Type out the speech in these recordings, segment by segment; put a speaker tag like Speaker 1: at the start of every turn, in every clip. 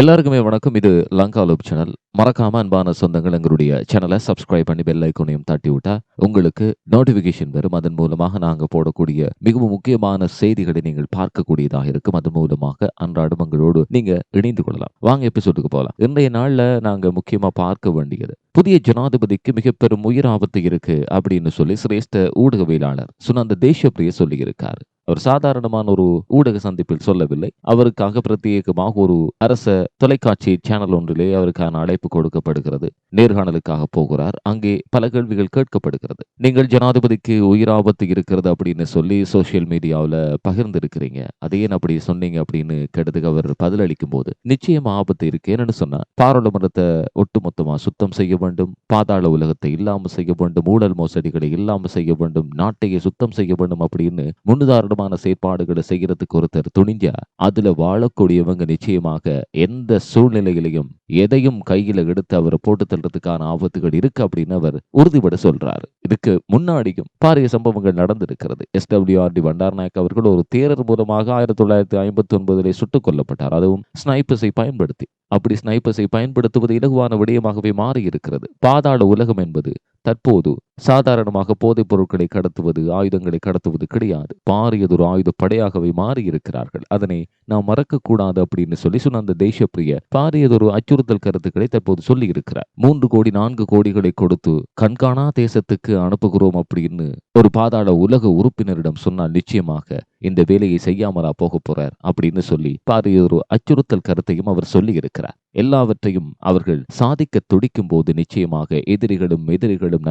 Speaker 1: எல்லாருக்குமே வணக்கம். இது லங்கா லூப் சேனல் மறக்காம அன்பான சொந்தங்கள் எங்களுடைய சேனலை சப்ஸ்கிரைப் பண்ணி பெல் ஐக்கோனையும் தட்டி விட்டா உங்களுக்கு நோட்டிபிகேஷன் வரும். அதன் மூலமாக நாங்க போடக்கூடிய மிகவும் முக்கியமான செய்திகளை நீங்கள் பார்க்கக்கூடியதாக இருக்கும். அதன் மூலமாக அன்றாடம் எங்களோடு நீங்க இணைந்து கொள்ளலாம். வாங்க எபிசோடுக்கு போகலாம் இன்றைய நாள்ல நாங்க முக்கியமா பார்க்க வேண்டியது புதிய ஜனாதிபதிக்கு மிக பெரும் உயிர் ஆபத்து இருக்கு அப்படின்னு சொல்லி சிரேஷ்ட ஊடகவியலாளர் சுனந்த தேசப்பிரிய சொல்லியிருக்காரு. ஒரு அவர் சாதாரணமான ஒரு ஊடக சந்திப்பில் சொல்லவில்லை. அவருக்காக பிரத்யேகமாக ஒரு அரச தொலைக்காட்சி சேனல் ஒன்றிலே அவருக்கான அழைப்பு கொடுக்கப்படுகிறது. நேர்காணலுக்காக போகிறார். அங்கே பல கேள்விகள் கேட்கப்படுகிறது. நீங்கள் ஜனாதிபதிக்கு உயிராபத்து இருக்கிறது அப்படின்னு சொல்லி சோசியல் மீடியாவில் பகிர்ந்திருக்கிறீங்க. அதே அப்படி சொன்னீங்க? அப்படின்னு கேட்டதுக்கு அவர் பதிலளிக்கும் போது நிச்சயமா ஆபத்து இருக்கு என்னன்னு சொன்னா பாராளுமன்றத்தை ஒட்டுமொத்தமா சுத்தம் செய்ய வேண்டும். பாதாள உலகத்தை இல்லாம செய்ய வேண்டும். ஊழல் மோசடிகளை இல்லாம செய்ய வேண்டும். நாட்டையே சுத்தம் செய்ய வேண்டும் அப்படின்னு முன்னுதாரணம் விதமான செயற்பாடுகளை செய்யறதுக்கு ஒருத்தர் துணிஞ்சா அதுல வாழக்கூடியவங்க நிச்சயமாக எந்த சூழ்நிலையிலையும் எதையும் கையில எடுத்து அவரை போட்டு தள்ளுறதுக்கான ஆபத்துகள் இருக்கு அப்படின்னு அவர் உறுதிபட சொல்றாரு. இதுக்கு முன்னாடியும் பாரிய சம்பவங்கள் நடந்திருக்கிறது. எஸ் எஸ்டபிள்யூஆர்டி பண்டாரநாயக் அவர்கள் ஒரு தேரர் மூலமாக ஆயிரத்தி தொள்ளாயிரத்தி ஐம்பத்தி ஒன்பதிலே சுட்டுக் கொல்லப்பட்டார். அதுவும் ஸ்னைப்பர்ஸை பயன்படுத்தி. அப்படி ஸ்னைப்பர்ஸை பயன்படுத்துவது இலகுவான விடயமாகவே மாறி இருக்கிறது பாதாள உலகம் என்பது தற்போது சாதாரணமாக போதைப் பொருட்களை கடத்துவது ஆயுதங்களை கடத்துவது கிடையாது. பாரியதொரு ஆயுத படையாகவே மாறி இருக்கிறார்கள் அதனை நாம் மறக்கக்கூடாது அப்படின்னு சொல்லி சொன்ன அந்த தேசப்பிரிய பாரியதொரு அச்சுறுத்தல் கருத்துக்களை தற்போது சொல்லி இருக்கிறார் மூன்று கோடி நான்கு கோடிகளை கொடுத்து கண்காணா தேசத்துக்கு அனுப்புகிறோம் அப்படின்னு ஒரு பாதாள உலக உறுப்பினரிடம் சொன்னால் நிச்சயமாக இந்த வேலையை செய்யாமலா போக போறார் அப்படின்னு சொல்லி பாரியதொரு அச்சுறுத்தல் கருத்தையும் அவர் சொல்லி இருக்கிறார் எல்லாவற்றையும் அவர்கள் சாதிக்க துடிக்கும் போது நிச்சயமாக எதிரிகளும் எதிரிகளும்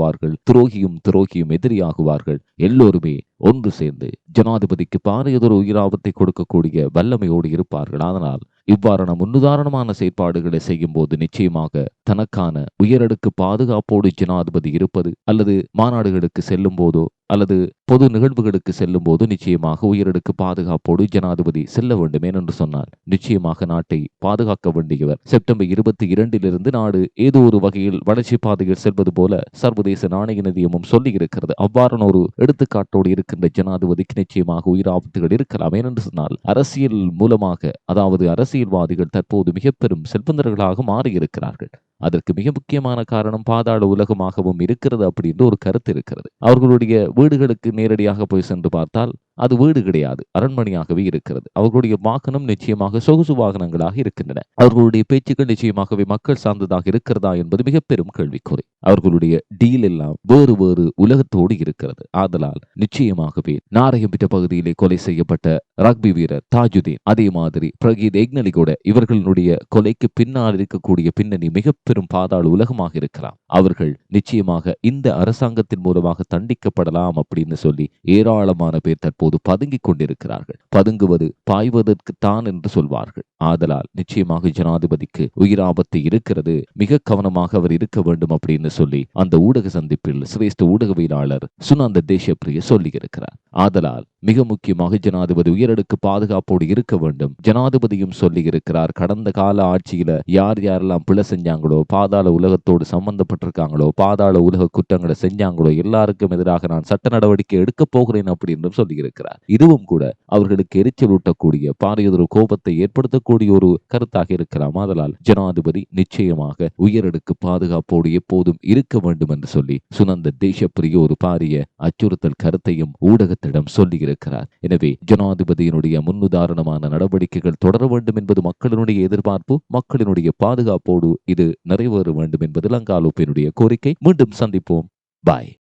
Speaker 1: நண்பர்களாகுவார்கள் துரோகியும் துரோகியும் எதிரியாகுவார்கள். எல்லோருமே ஒன்று சேர்ந்து ஜனாதிபதிக்கு பாரியதொரு உயிராபத்தை கொடுக்கக்கூடிய வல்லமையோடு இருப்பார்கள். அதனால் இவ்வாறான முன்னுதாரணமான செயற்பாடுகளை செய்யும் போது நிச்சயமாக தனக்கான உயரடுக்கு பாதுகாப்போடு ஜனாதிபதி இருப்பது அல்லது மாநாடுகளுக்கு செல்லும் போதோ அல்லது பொது நிகழ்வுகளுக்கு செல்லும் போது நிச்சயமாக உயரடுக்கு பாதுகாப்போடு ஜனாதிபதி செல்ல வேண்டும் என்று சொன்னார். நிச்சயமாக நாட்டை பாதுகாக்க வேண்டியவர். செப்டம்பர் இருபத்தி இரண்டிலிருந்து நாடு ஏதோ ஒரு வகையில் வளர்ச்சி பாதையில் செல்வது போல சர்வதேச நாணய நிதியமும் சொல்லி இருக்கிறது. அவ்வாறான ஒரு எடுத்துக்காட்டோடு இருக்கின்ற ஜனாதிபதிக்கு நிச்சயமாக உயிராபத்துகள் இருக்கலாமே இருக்கலாம் ஏனென்று சொன்னால் அரசியல் மூலமாக அதாவது அரசியல்வாதிகள் தற்போது மிக பெரும் செல்வந்தர்களாக மாறியிருக்கிறார்கள். அதற்கு மிக முக்கியமான காரணம் பாதாள உலகமாகவும் இருக்கிறது அப்படின்ற ஒரு கருத்து இருக்கிறது. அவர்களுடைய வீடுகளுக்கு நேரடியாக போய் சென்று பார்த்தால் அது வீடு கிடையாது அரண்மனையாகவே இருக்கிறது. அவர்களுடைய வாகனம் நிச்சயமாக சொகுசு வாகனங்களாக இருக்கின்றன. அவர்களுடைய பேச்சுக்கள் நிச்சயமாகவே மக்கள் சார்ந்ததாக இருக்கிறதா என்பது மிக பெரும் கேள்விக்குறி. அவர்களுடைய டீல் எல்லாம் வேறு வேறு உலகத்தோடு இருக்கிறது. ஆதலால் நிச்சயமாகவே நாரகம்பிட்ட பகுதியிலே கொலை செய்யப்பட்ட ரக்பி வீரர் தாஜுதீன். அதே மாதிரி பிரகீத் எக்னலி கூட இவர்களுடைய கொலைக்கு பின்னால் இருக்கக்கூடிய பின்னணி மிக பெரும் பாதாள உலகமாக இருக்கலாம். அவர்கள் நிச்சயமாக இந்த அரசாங்கத்தின் மூலமாக தண்டிக்கப்படலாம் அப்படின்னு சொல்லி ஏராளமான பேர் தற்போது பதுங்கிக் கொண்டிருக்கிறார்கள். பதுங்குவது பாய்வதற்கு தான் என்று சொல்வார்கள். ஆதலால் நிச்சயமாக ஜனாதிபதிக்கு உயிராபத்து இருக்கிறது. மிக கவனமாக அவர் இருக்க வேண்டும் அப்படின்னு சொல்லி அந்த ஊடக சந்திப்பில் சிரேஷ்ட ஊடகவியலாளர் சுனந்த தேசப்பிரிய சொல்லி இருக்கிறார் ஆதலால் மிக முக்கியமாக ஜனாதிபதி உயரடுக்கு பாதுகாப்போடு இருக்க வேண்டும். ஜனாதிபதியும் சொல்லி இருக்கிறார் கடந்த கால ஆட்சியில யார் யாரெல்லாம் பிழை செஞ்சாங்களோ பாதாள உலகத்தோடு சம்பந்தப்பட்டிருக்காங்களோ பாதாள உலக குற்றங்களை செஞ்சாங்களோ எல்லாருக்கும் எதிராக நான் சட்ட நடவடிக்கை எடுக்க போகிறேன் அப்படின்னு சொல்லியிருக்கிறார். இதுவும் கூட அவர்களுக்கு எரிச்சல் ஊட்டக்கூடிய பாரியதொரு கோபத்தை ஏற்படுத்தக்கூடிய ஒரு கருத்தாக இருக்கலாம் ஆதலால் ஜனாதிபதி நிச்சயமாக உயரடுக்கு பாதுகாப்போடு எப்போதும் இருக்க வேண்டும் என்று சொல்லி சுனந்த தேசப்பிரிய ஒரு பாரிய அச்சுறுத்தல் கருத்தையும் ஊடகத்திடம் சொல்லி இருக்கிறார் எனவே ஜனாதிபதியினுடைய முன்னுதாரணமான நடவடிக்கைகள் தொடர வேண்டும் என்பது மக்களினுடைய எதிர்பார்ப்பு மக்களினுடைய பாதுகாப்போடு இது நிறைவேற வேண்டும் என்பது லங்காலோப்பினுடைய கோரிக்கை. மீண்டும் சந்திப்போம். பாய்.